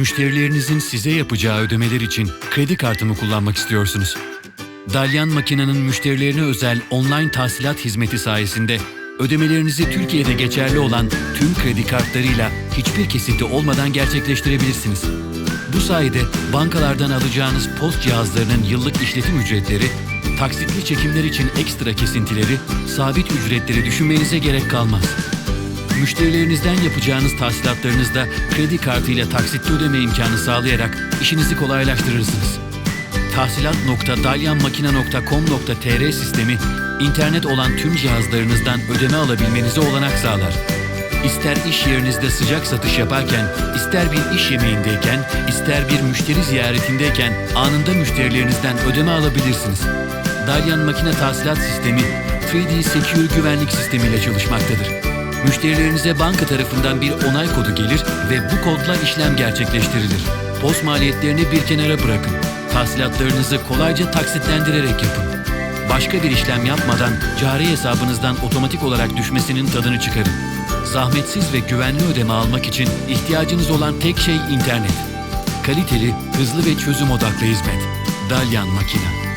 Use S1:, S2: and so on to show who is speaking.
S1: Müşterilerinizin size yapacağı ödemeler için kredi kartımı kullanmak istiyorsunuz. Dalyan Makina'nın müşterilerine özel online tahsilat hizmeti sayesinde ödemelerinizi Türkiye'de geçerli olan tüm kredi kartlarıyla hiçbir kesinti olmadan gerçekleştirebilirsiniz. Bu sayede bankalardan alacağınız post cihazlarının yıllık işletim ücretleri, taksitli çekimler için ekstra kesintileri, sabit ücretleri düşünmenize gerek kalmaz. Müşterilerinizden yapacağınız tahsilatlarınızda kredi kartıyla taksitli ödeme imkanı sağlayarak işinizi kolaylaştırırsınız. Tahsilat.dalyanmakina.com.tr sistemi internet olan tüm cihazlarınızdan ödeme alabilmenize olanak sağlar. İster iş yerinizde sıcak satış yaparken, ister bir iş yemeğindeyken, ister bir müşteri ziyaretindeyken anında müşterilerinizden ödeme alabilirsiniz. Dalyan Makine Tahsilat Sistemi 3D Secure güvenlik sistemiyle çalışmaktadır. Müşterilerinize banka tarafından bir onay kodu gelir ve bu kodla işlem gerçekleştirilir. Post maliyetlerini bir kenara bırakın. Tahsilatlarınızı kolayca taksitlendirerek yapın. Başka bir işlem yapmadan cari hesabınızdan otomatik olarak düşmesinin tadını çıkarın. Zahmetsiz ve güvenli ödeme almak için ihtiyacınız olan tek şey internet. Kaliteli, hızlı ve çözüm odaklı hizmet. Dalyan Makina.